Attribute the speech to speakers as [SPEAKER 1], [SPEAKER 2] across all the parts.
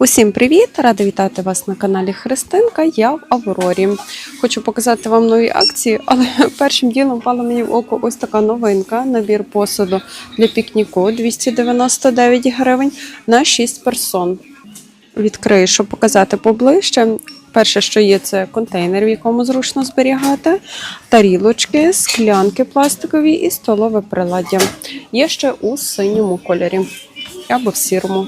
[SPEAKER 1] Усім привіт! Рада вітати вас на каналі Христинка. Я в Аврорі. Хочу показати вам нові акції, але першим ділом впала мені в око ось така новинка: набір посуду для пікніку 299 гривень на 6 персон. Відкрию, щоб показати поближче. Перше, що є, це контейнер, в якому зручно зберігати, тарілочки, склянки пластикові і столове приладдя. Є ще у синьому кольорі або в сірому.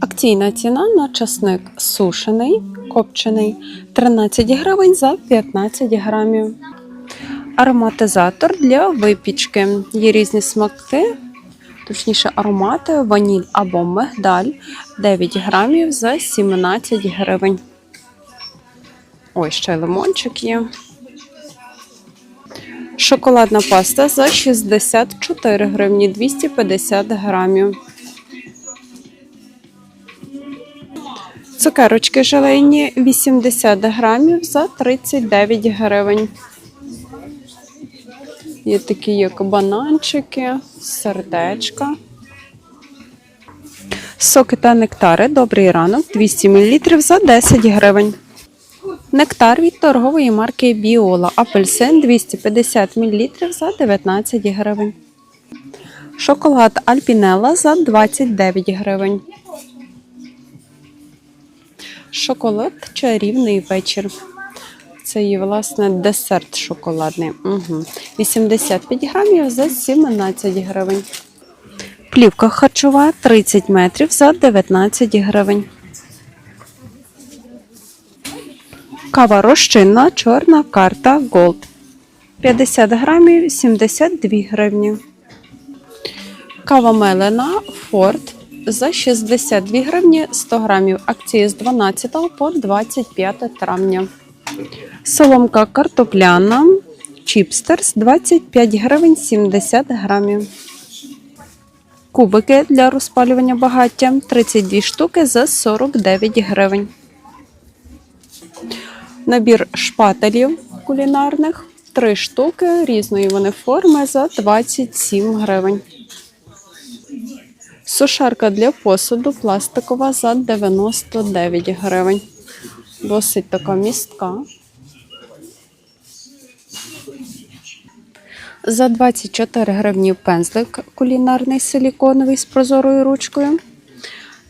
[SPEAKER 1] Акційна ціна на часник сушений, копчений 13 гривень за 15 грамів. Ароматизатор для випічки. Є різні смаки, точніше аромати, ваніль або мигдаль 9 грамів за 17 гривень. Ой, ще й лимончик є. Шоколадна паста за 64 гривні 250 грамів. Цукерочки желейні 80 грамів за 39 гривень. Є такі, як бананчики, сердечка. Соки та нектари. Добрий ранок 200 мл за 10 гривень. Нектар від торгової марки Біола. Апельсин 250 мл за 19 гривень. Шоколад Альпінелла за 29 гривень. Шоколад чарівний вечір. Це є, власне, десерт шоколадний. Угу. 85 грамів за 17 гривень. Плівка харчова 30 метрів за 19 гривень. Кава розчинна, чорна карта Gold. 50 грамів 72 гривні. Кава мелена Форд за 62 гривні 100 грамів. Акції з 12 по 25 травня. Соломка картопляна Чіпстерс 25 гривень 70 грамів. Кубики для розпалювання багаття 32 штуки за 49 гривень. Набір шпателів кулінарних 3 штуки різної вони форми за 27 гривень. Сушарка для посуду пластикова за 99 гривень. Досить така містка. За 24 гривні пензлик кулінарний силіконовий з прозорою ручкою.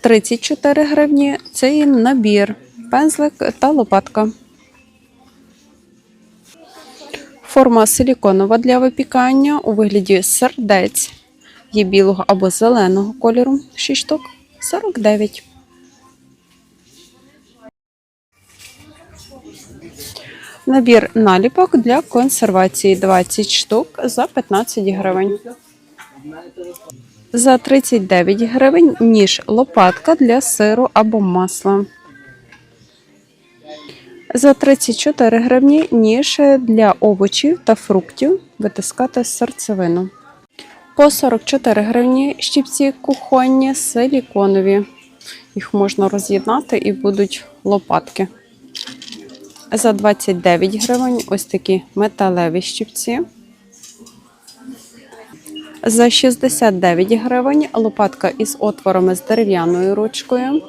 [SPEAKER 1] 34 гривні це і набір, пензлик та лопатка. Форма силіконова для випікання у вигляді сердець. Є білого або зеленого кольору 6 штук 49. Набір наліпок для консервації 20 штук за 15 гривень. За 39 гривень ніж лопатка для сиру або масла. За 34 гривні ніж для овочів та фруктів витискати серцевину. По 44 гривні щипці кухонні силіконові. Їх можна роз'єднати і будуть лопатки. За 29 гривень ось такі металеві щипці. За 69 гривень лопатка із отворами з дерев'яною ручкою.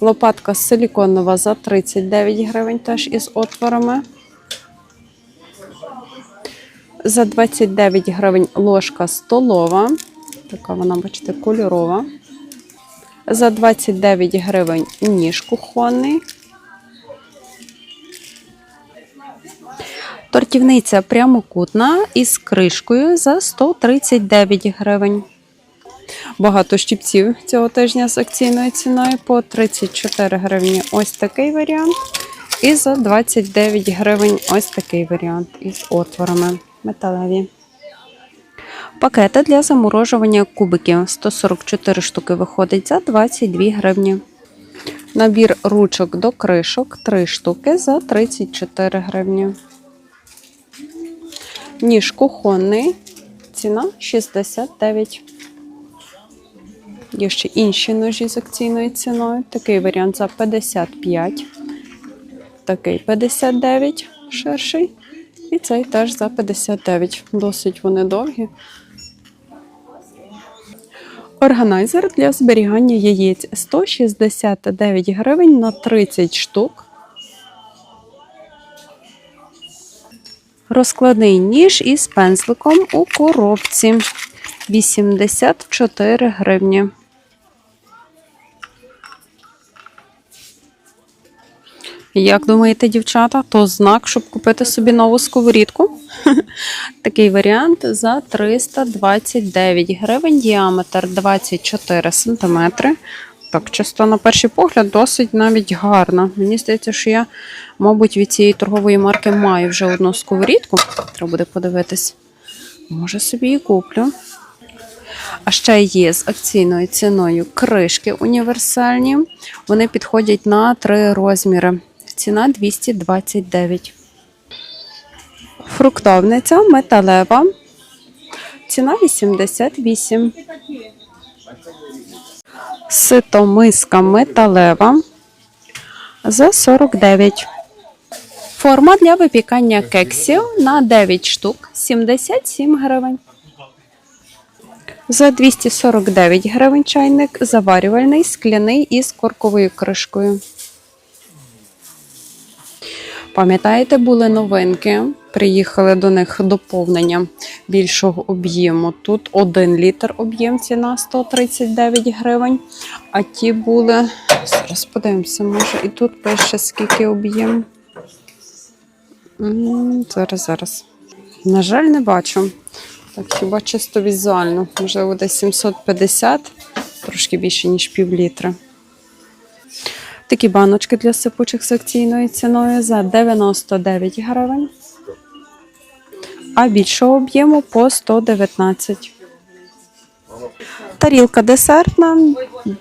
[SPEAKER 1] Лопатка силіконова за 39 гривень, теж із отворами. За 29 гривень ложка столова. Така вона, бачите, кольорова. За 29 гривень ніж кухонний. Тортівниця прямокутна із кришкою за 139 гривень. Багато щипців цього тижня з акційною ціною по 34 гривні. Ось такий варіант. І за 29 гривень ось такий варіант із отворами металеві. Пакети для заморожування кубиків 144 штуки виходить за 22 гривні. Набір ручок до кришок 3 штуки за 34 гривні. Ніж кухонний. Ціна 69. Є ще інші ножі з акційною ціною. Такий варіант за 55. Такий 59 ширший. І цей теж за 59. Досить вони довгі. Органайзер для зберігання яєць 169 гривень на 30 штук. Розкладний ніж із пензликом у коробці 84 гривні. Як думаєте, дівчата, то знак, щоб купити собі нову сковорідку? Такий варіант за 329 гривень, діаметр 24 см. Так, чисто на перший погляд, досить навіть гарна. Мені здається, що я, мабуть, від цієї торгової марки маю вже одну сковорідку. Треба буде подивитись. Може, собі і куплю. А ще є з акційною ціною кришки універсальні. Вони підходять на три розміри. Ціна 229. Фруктовниця металева. Ціна 88. Ситомиска металева за 49. Форма для випікання кексів на 9 штук 77 гривень. За 249 гривень чайник заварювальний, скляний із корковою кришкою. Пам'ятаєте, були новинки? Приїхали до них доповнення більшого об'єму. Тут 1 літр об'єм ціна 139 гривень. А ті були. Зараз подивимося, може, і тут пише скільки об'єм. Зараз, зараз. На жаль, не бачу. Так, хіба чисто візуально. Можливо, десь 750, трошки більше, ніж пів літра. Такі баночки для сипучих з акційною ціною за 99 гривень. А більшого об'єму по 119. Тарілка десертна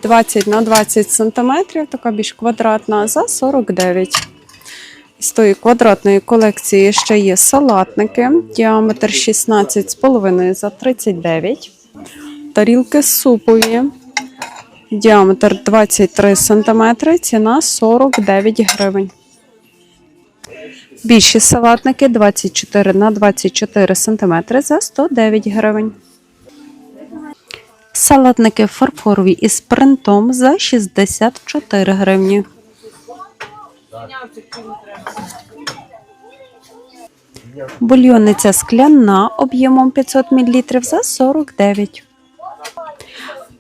[SPEAKER 1] 20 на 20 см, така більш квадратна, за 49. З тої квадратної колекції ще є салатники, діаметр 16,5 за 39. Тарілки супові, діаметр 23 см, ціна 49 гривень. Більші салатники 24 на 24 см за 109 гривень. Салатники фарфорові із принтом за 64 гривні. Бульйонниця скляна об'ємом 500 мл за 49.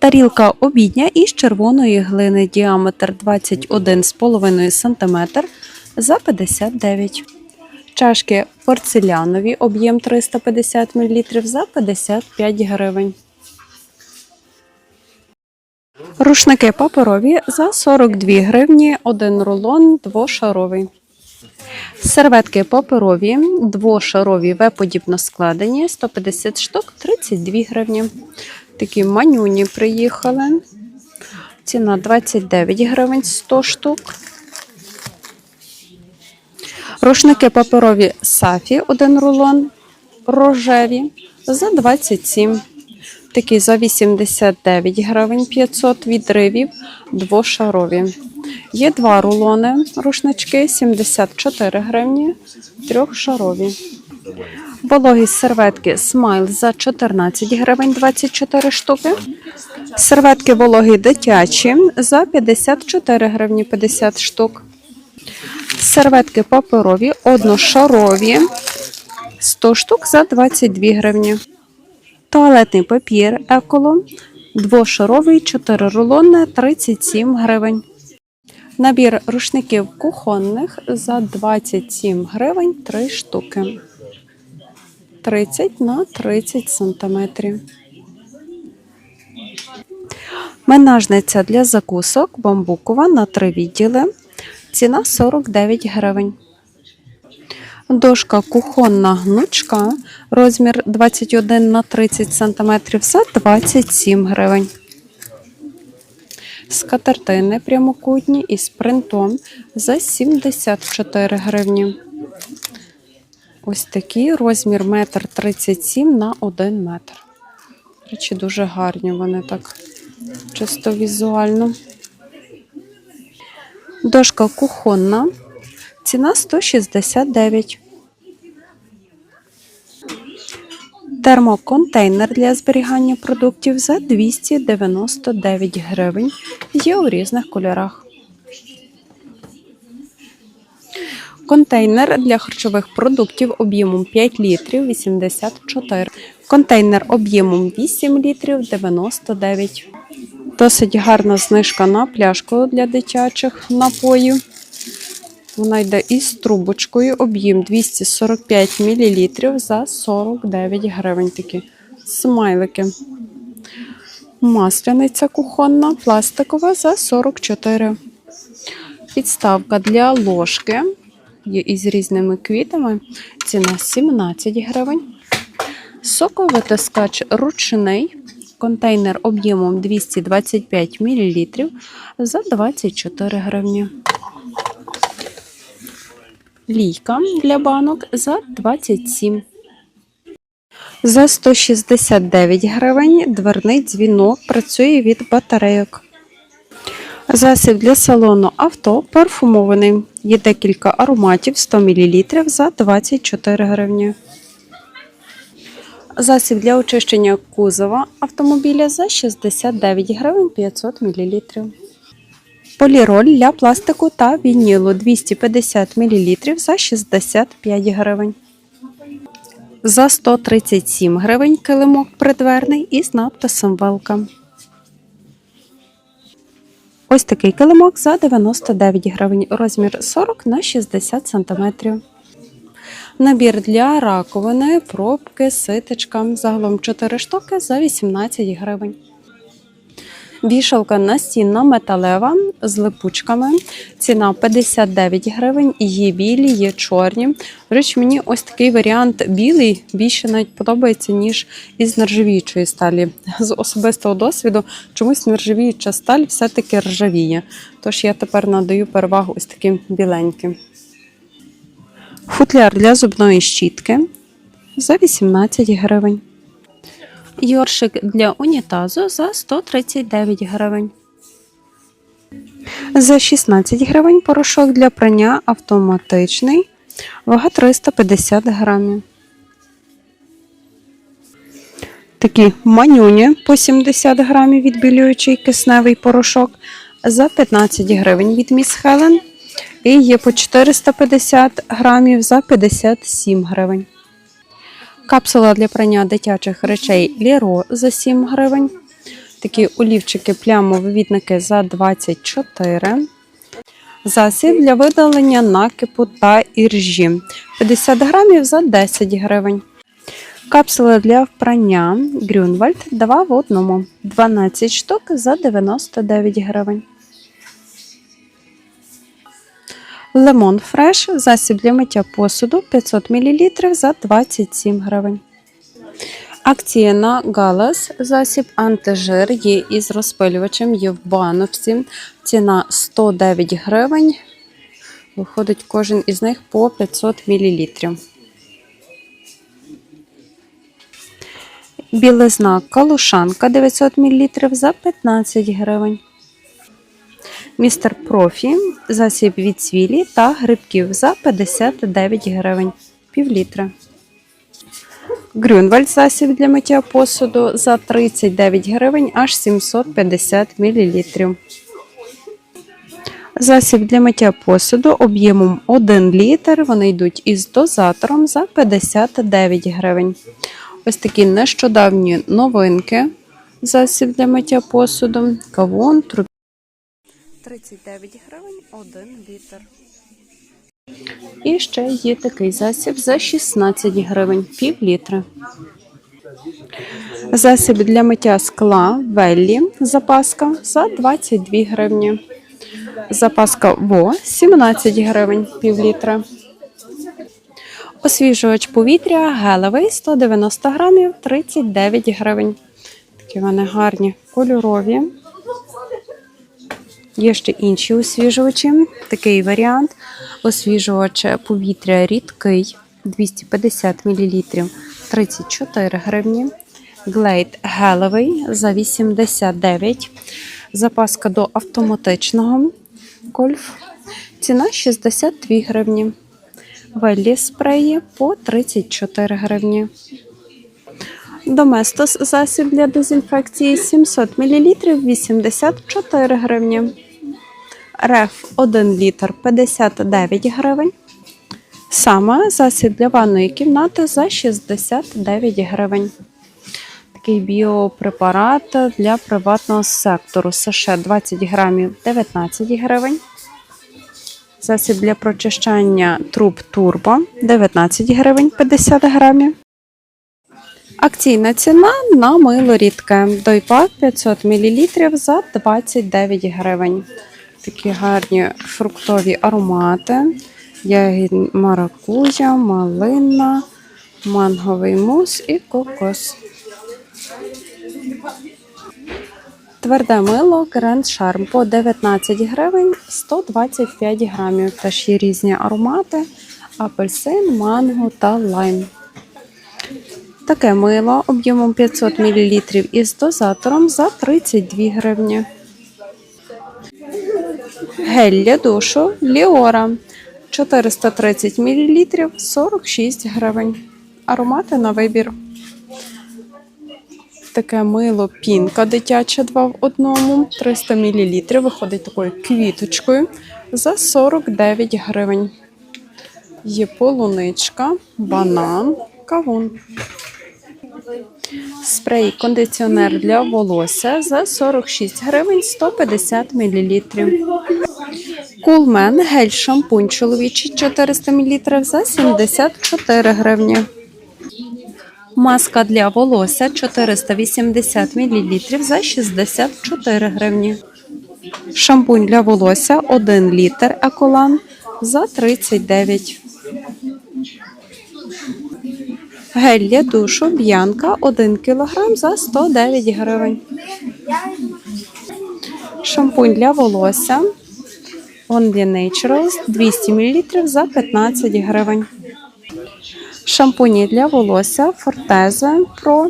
[SPEAKER 1] Тарілка обідня із червоної глини діаметр 21,5 см за 59. Чашки порцелянові об'єм 350 мл за 55 гривень. Рушники паперові за 42 гривні, один рулон двошаровий. Серветки паперові, двошарові В-подібно складені, 150 штук, 32 гривні. Такі манюні приїхали. Ціна 29 гривень 100 штук. Рушники паперові Сафі, один рулон, рожеві за 27. Такі за 89 гривень 500 відривів, двошарові. Є два рулони рушнички 74 гривні, трьохшарові. Вологі серветки смайл за 14 гривень 24 штуки. Серветки вологі дитячі за 54 гривні 50 штук. Серветки паперові одношарові 100 штук за 22 гривні. Туалетний папір еколо двошаровий 4 рулони 37 гривень. Набір рушників кухонних за 27 гривень 3 штуки. 30 на 30 сантиметрів. Менажниця для закусок бамбукова на 3 відділи. Ціна 49 гривень. Дошка кухонна гнучка, розмір 21 на 30 см за 27 гривень. Скатертини прямокутні із принтом за 74 гривні. Ось такий розмір 1,37 м на 1 метр. Речі, дуже гарні вони так чисто візуально. Дошка кухонна. Ціна 169. Термоконтейнер для зберігання продуктів за 299 гривень. Є у різних кольорах. Контейнер для харчових продуктів об'ємом 5 літрів 84. Контейнер об'ємом 8 літрів 99. Досить гарна знижка на пляшку для дитячих напоїв. Вона йде із трубочкою, об'єм 245 мл за 49 гривень. Такі смайлики. Масляниця кухонна, пластикова за 44. Підставка для ложки. Із різними квітами. Ціна 17 гривень. Соковитискач ручний. Контейнер об'ємом 225 мл за 24 гривні. Лійка для банок за 27. За 169 гривень дверний дзвінок працює від батарейок. Засіб для салону авто парфумований. Є декілька ароматів 100 мл за 24 гривні. Засіб для очищення кузова автомобіля за 69 гривень 500 мл. Поліроль для пластику та вінілу 250 мл за 65 гривень. За 137 гривень килимок придверний із надписом Welcome. Ось такий килимок за 99 гривень. Розмір 40 на 60 см. Набір для раковини, пробки, ситечка. Загалом 4 штуки за 18 гривень. Вішалка настінна металева з липучками. Ціна 59 гривень. Є білі, є чорні. Речі, мені ось такий варіант білий більше навіть подобається, ніж із нержавіючої сталі. З особистого досвіду чомусь нержавіюча сталь все-таки ржавіє. Тож я тепер надаю перевагу ось таким біленьким. Футляр для зубної щітки за 18 гривень. Йоршик для унітазу за 139 гривень. За 16 гривень порошок для прання автоматичний. Вага 350 грамів. Такі манюні по 70 грамів відбілюючий кисневий порошок за 15 гривень від Міс Хелен. І є по 450 грамів за 57 гривень. Капсула для прання дитячих речей Ліро за 7 гривень. Такі олівчики плямовивідники за 24. Засіб для видалення накипу та іржі 50 грамів за 10 гривень. Капсули для впрання Грюнвальд 2 в одному. 12 штук за 99 гривень. Лемон фреш, засіб для миття посуду 500 мл за 27 гривень. Акція на Галас, засіб антижир є із розпилювачем, є в баночці. Ціна 109 гривень. Виходить кожен із них по 500 мл. Білизна калушанка 900 мл за 15 гривень. Містер Профі, засіб від цвілі та грибків за 59 гривень, пів літра. Грюнвальд засіб для миття посуду за 39 гривень аж 750 мл. Засіб для миття посуду об'ємом 1 літр. Вони йдуть із дозатором за 59 гривень. Ось такі нещодавні новинки. Засіб для миття посуду, кавун. 39 гривень 1 літр. І ще є такий засіб за 16 гривень пів літра. Засіб для миття скла Веллі запаска за 22 гривні. Запаска ВО 17 гривень пів літра. Освіжувач повітря гелевий 190 грамів 39 гривень. Такі вони гарні, кольорові. Є ще інші освіжувачі. Такий варіант. Освіжувач повітря рідкий 250 мл 34 гривні. Глейд гелевий за 89. Запаска до автоматичного гольф. Ціна 62 гривні. Веллі спреї по 34 гривні. Доместос засіб для дезінфекції 700 мл 84 гривні. Реф 1 літр 59 гривень. Саме засіб для ванної кімнати за 69 гривень. Такий біопрепарат для приватного сектору. США 20 грамів 19 гривень. Засіб для прочищання труб турбо 19 гривень 50 грамів. Акційна ціна на мило рідке. Дойпак 500 мл за 29 гривень. Такі гарні фруктові аромати. Ягід маракуя, малина, манговий мус і кокос. Тверде мило Grand Charm по 19 гривень 125 грамів. Теж є різні аромати: апельсин, манго та лайм. Таке мило об'ємом 500 мл із дозатором за 32 гривні. Гель для душу Ліора 430 мл 46 гривень. Аромати на вибір. Таке мило пінка дитяча 2 в одному, 300 мл. Виходить такою квіточкою за 49 гривень. Є полуничка, банан, кавун. Спрей кондиціонер для волосся за 46 гривень 150 мл. Кулмен гель шампунь чоловічий 400 мл за 74 гривні. Маска для волосся 480 мл за 64 гривні. Шампунь для волосся 1 літр Еколан за 39. Гель для душу Б'янка 1 кг за 109 гривень. Шампунь для волосся Only Naturals 200 мл за 15 гривень. Шампуні для волосся Forteze Pro.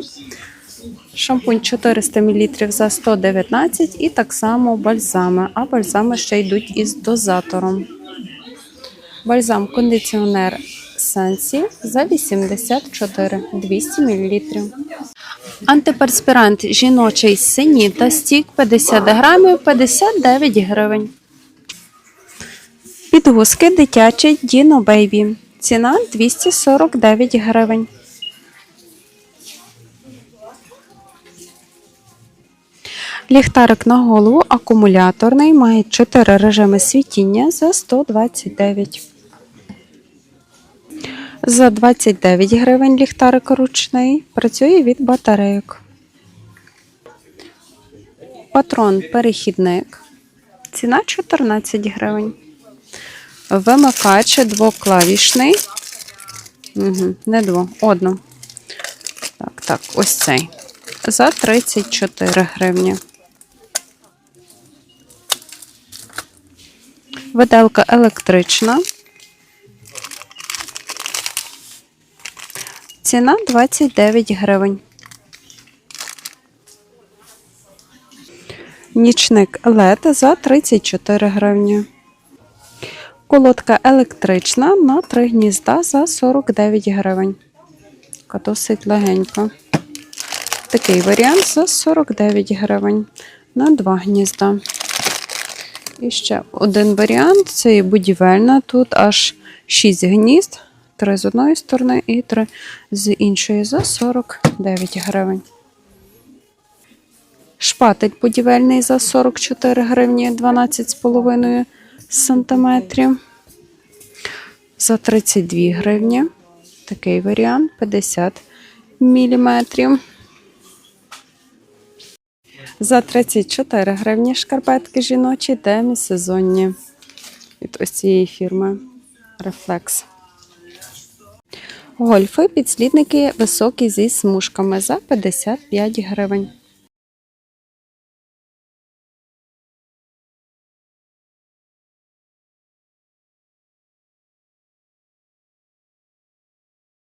[SPEAKER 1] Шампунь 400 мл за 119 і так само бальзами. А бальзами ще йдуть із дозатором. Бальзам кондиціонер Сенсі за 84 200 мл. Антиперспірант жіночий сині та стік 50 грамів 59 гривень. Підгузки дитячі Dino Baby. Ціна 249 гривень. Ліхтарик на голову акумуляторний має 4 режими світіння за 129. За 29 гривень ліхтарик ручний. Працює від батарейок. Патрон перехідник. Ціна 14 гривень. Вимикач двоклавішний. Угу, не дво, одно. Так, так, ось цей. За 34 гривні. Виделка електрична. Ціна 29 гривень. Нічник LED за 34 гривні. Колодка електрична на 3 гнізда за 49 гривень. Досить легенька. Такий варіант за 49 гривень на 2 гнізда. І ще один варіант це будівельна. Тут аж 6 гнізд, 3 з одної сторони і 3 з іншої за 49 гривень. Шпатель будівельний за 44 гривні 12,5 сантиметрів. За 32 гривні. Такий варіант 50 міліметрів. За 34 гривні шкарпетки жіночі демісезонні. Від ось цієї фірми Reflex. Гольфи, підслідники високі зі смужками за 55 гривень.